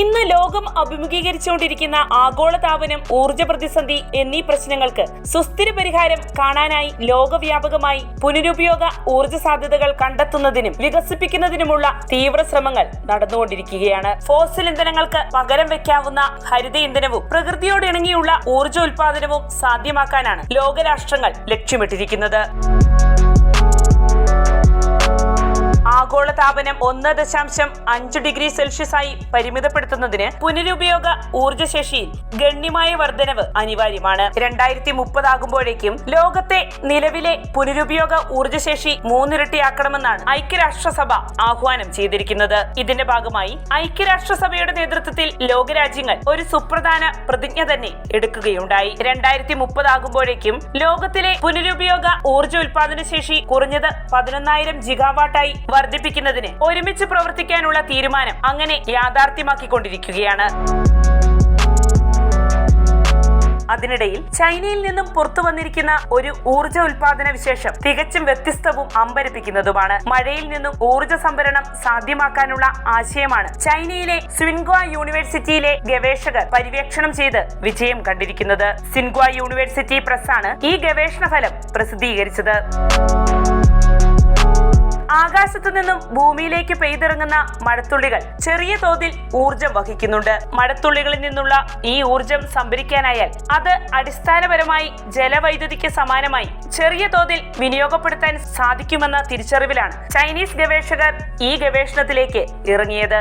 ഇന്ന് ലോകം അഭിമുഖീകരിച്ചുകൊണ്ടിരിക്കുന്ന ആഗോളതാപനം ഊർജ പ്രതിസന്ധി എന്നീ പ്രശ്നങ്ങൾക്ക് സുസ്ഥിര പരിഹാരം കാണാനായി ലോകവ്യാപകമായി പുനരുപയോഗ ഊർജ സാധ്യതകൾ കണ്ടെത്തുന്നതിനും വികസിപ്പിക്കുന്നതിനുമുള്ള തീവ്ര ശ്രമങ്ങൾ നടന്നുകൊണ്ടിരിക്കുകയാണ്. ഫോസിൽ ഇന്ധനങ്ങൾക്ക് പകരം വെക്കാവുന്ന ഹരിത ഇന്ധനവും പ്രകൃതിയോട് ഇണങ്ങിയുള്ള ഊർജ ഉൽപാദനവും സാധ്യമാക്കാനാണ് ലോകരാഷ്ട്രങ്ങൾ ലക്ഷ്യമിട്ടിരിക്കുന്നത്. ആഗോളതാപനം ഒന്ന് ദശാംശം അഞ്ച് ഡിഗ്രി സെൽഷ്യസ് ആയി പരിമിതപ്പെടുത്തുന്നതിന് പുനരുപയോഗ ഊർജശേഷിയിൽ ഗണ്യമായ വർധനവ് അനിവാര്യമാണ്. രണ്ടായിരത്തി മുപ്പതാകുമ്പോഴേക്കും ലോകത്തെ നിലവിലെ പുനരുപയോഗ ഊർജശേഷി മൂന്നിരട്ടിയാക്കണമെന്നാണ് ഐക്യരാഷ്ട്രസഭ ആഹ്വാനം ചെയ്തിരിക്കുന്നത്. ഇതിന്റെ ഭാഗമായി ഐക്യരാഷ്ട്രസഭയുടെ നേതൃത്വത്തിൽ ലോകരാജ്യങ്ങൾ ഒരു സുപ്രധാന പ്രതിജ്ഞ തന്നെ എടുക്കുകയുണ്ടായി. രണ്ടായിരത്തി മുപ്പതാകുമ്പോഴേക്കും ലോകത്തിലെ പുനരുപയോഗ ഊർജ ഉൽപാദന ശേഷി കുറഞ്ഞത് പതിനൊന്നായിരം ജിഗാവാട്ടായി വർദ്ധിപ്പിക്കുന്നതിന് ഒരുമിച്ച് പ്രവർത്തിക്കാനുള്ള തീരുമാനം അങ്ങനെ യാഥാർത്ഥ്യമാക്കിക്കൊണ്ടിരിക്കുകയാണ്. അതിനിടയിൽ ചൈനയിൽ നിന്നും പുറത്തു വന്നിരിക്കുന്ന ഒരു ഊർജ ഉൽപാദന വിശേഷം തികച്ചും വ്യത്യസ്തവും അമ്പരപ്പിക്കുന്നതുമാണ്. മഴയിൽ നിന്നും ഊർജ സംഭരണം സാധ്യമാക്കാനുള്ള ആശയമാണ് ചൈനയിലെ സിൻഗ്വ യൂണിവേഴ്സിറ്റിയിലെ ഗവേഷകർ പര്യവേക്ഷണം ചെയ്ത് വിജയം കണ്ടിരിക്കുന്നത്. സിൻഗ്വ യൂണിവേഴ്സിറ്റി പ്രസ് ആണ് ഈ ഗവേഷണ ഫലം പ്രസിദ്ധീകരിച്ചത്. ആകാശത്തു നിന്നും ഭൂമിയിലേക്ക് പെയ്തിറങ്ങുന്ന മഴത്തുള്ളികൾ ചെറിയ തോതിൽ ഊർജം വഹിക്കുന്നുണ്ട്. മഴത്തുള്ളികളിൽ നിന്നുള്ള ഈ ഊർജം സംഭരിക്കാനായാൽ അത് അടിസ്ഥാനപരമായി ജലവൈദ്യുതിക്ക് സമാനമായി ചെറിയ തോതിൽ വിനിയോഗപ്പെടുത്താൻ സാധിക്കുമെന്ന തിരിച്ചറിവിലാണ് ചൈനീസ് ഗവേഷകർ ഈ ഗവേഷണത്തിലേക്ക് ഇറങ്ങിയത്.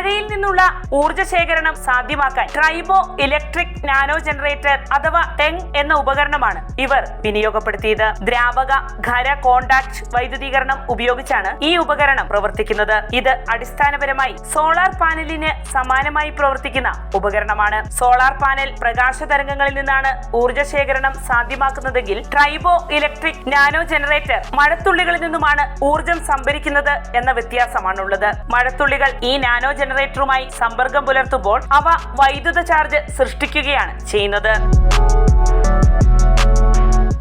മഴയിൽ നിന്നുള്ള ഊർജ ശേഖരണം സാധ്യമാക്കാൻ ട്രൈബോ ഇലക്ട്രിക് നാനോ ജനറേറ്റർ അഥവാ ടെങ് എന്ന ഉപകരണമാണ് ഇവർ വിനിയോഗപ്പെടുത്തിയത്. ദ്രാവക ഖര കോണ്ടാക്ട് വൈദ്യുതീകരണം ഉപയോഗിച്ചാണ് ഈ ഉപകരണം പ്രവർത്തിക്കുന്നത്. ഇത് അടിസ്ഥാനപരമായി സോളാർ പാനലിന് സമാനമായി പ്രവർത്തിക്കുന്ന ഉപകരണമാണ്. സോളാർ പാനൽ പ്രകാശ തരംഗങ്ങളിൽ നിന്നാണ് ഊർജ ശേഖരണം സാധ്യമാക്കുന്നതെങ്കിൽ ട്രൈബോ ഇലക്ട്രിക് നാനോ ജനറേറ്റർ മഴത്തുള്ളികളിൽ നിന്നുമാണ് ഊർജം സംഭരിക്കുന്നത് എന്ന വ്യത്യാസമാണുള്ളത്. മഴത്തുള്ളികൾ ഈ നാനോ ജനറേറ്ററുമായി സമ്പർക്കം പുലർത്തുമ്പോൾ അവ വൈദ്യുത ചാർജ് സൃഷ്ടിക്കുകയാണ് ചെയ്യുന്നത്.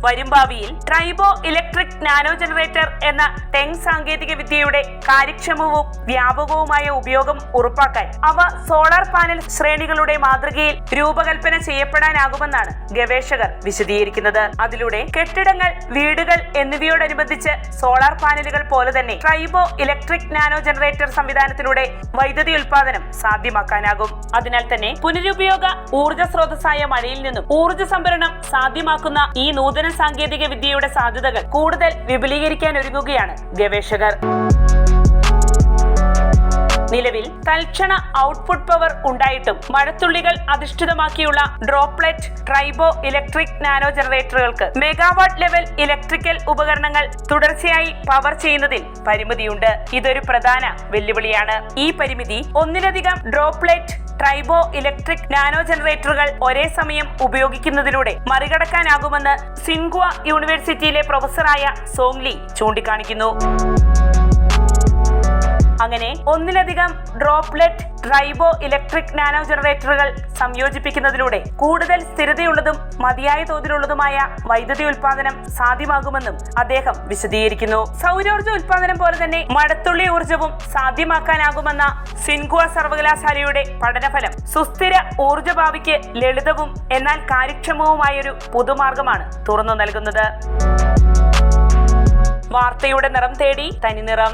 വരും ഭാവിയിൽ ട്രൈബോ ഇലക്ട്രിക് നാനോ ജനറേറ്റർ എന്ന ടെങ് സാങ്കേതിക വിദ്യയുടെ കാര്യക്ഷമവും വ്യാപകവുമായ ഉപയോഗം ഉറപ്പാക്കാൻ അവ സോളാർ പാനൽ ശ്രേണികളുടെ മാതൃകയിൽ രൂപകൽപ്പന ചെയ്യപ്പെടാനാകുമെന്നാണ് ഗവേഷകർ വിശദീകരിക്കുന്നത്. അതിലൂടെ കെട്ടിടങ്ങൾ വീടുകൾ എന്നിവയോടനുബന്ധിച്ച് സോളാർ പാനലുകൾ പോലെ തന്നെ ട്രൈബോ ഇലക്ട്രിക് നാനോ ജനറേറ്റർ സംവിധാനത്തിലൂടെ വൈദ്യുതി ഉൽപാദനം സാധ്യമാക്കാനാകും. അതിനാൽ തന്നെ പുനരുപയോഗ ഊർജ സ്രോതസ്സായ മഴയിൽ നിന്നും ഊർജ സംഭരണം സാധ്യമാക്കുന്ന ഈ നൂതന സാങ്കേതിക വിദ്യയുടെ സാധ്യതകൾ കൂടുതൽ വിപുലീകരിക്കാൻ ഒരുങ്ങുകയാണ് ഗവേഷകർ. നിലവിൽ തൽക്ഷണ ഔട്ട്പുട്ട് പവർ ഉണ്ടായിട്ടും മഴത്തുള്ളികൾ അധിഷ്ഠിതമാക്കിയുള്ള ഡ്രോപ്ലെറ്റ് ട്രൈബോ ഇലക്ട്രിക് നാനോ ജനറേറ്ററുകൾക്ക് മെഗാവാട്ട് ലെവൽ ഇലക്ട്രിക്കൽ ഉപകരണങ്ങൾ തുടർച്ചയായി പവർ ചെയ്യുന്നതിൽ പരിമിതിയുണ്ട്. ഇതൊരു പ്രധാന വെല്ലുവിളിയാണ്. ഈ പരിമിതി ഒന്നിലധികം ഡ്രോപ്ലെറ്റ് ട്രൈബോ ഇലക്ട്രിക് നാനോ ജനറേറ്ററുകൾ ഒരേ സമയം ഉപയോഗിക്കുന്നതിലൂടെ മറികടക്കാനാകുമെന്ന് സിൻഗ്വ യൂണിവേഴ്സിറ്റിയിലെ പ്രൊഫസറായ സോങ്ലി ചൂണ്ടിക്കാണിക്കുന്നു. അങ്ങനെ ഒന്നിലധികം ഡ്രോപ്ലെറ്റ് ട്രൈബോ ഇലക്ട്രിക് നാനോ ജനറേറ്ററുകൾ സംയോജിപ്പിക്കുന്നതിലൂടെ കൂടുതൽ സ്ഥിരതയുള്ളതും മതിയായ തോതിലുള്ളതുമായ വൈദ്യുതി ഉൽപാദനം സാധ്യമാകുമെന്നും അദ്ദേഹം വിശദീകരിക്കുന്നു. സൗരോർജ ഉൽപാദനം പോലെ തന്നെ മഴത്തുള്ളി ഊർജവും സാധ്യമാക്കാനാകുമെന്ന സിൻഗുവ സർവകലാശാലയുടെ പഠനഫലം സുസ്ഥിര ഊർജ ഭാവിക്ക് ലളിതവും എന്നാൽ കാര്യക്ഷമവുമായൊരു പുതുമാർഗമാണ് തുറന്നു നൽകുന്നത്. വാർത്തയുടെ നിറം തേടി തനിനിറം.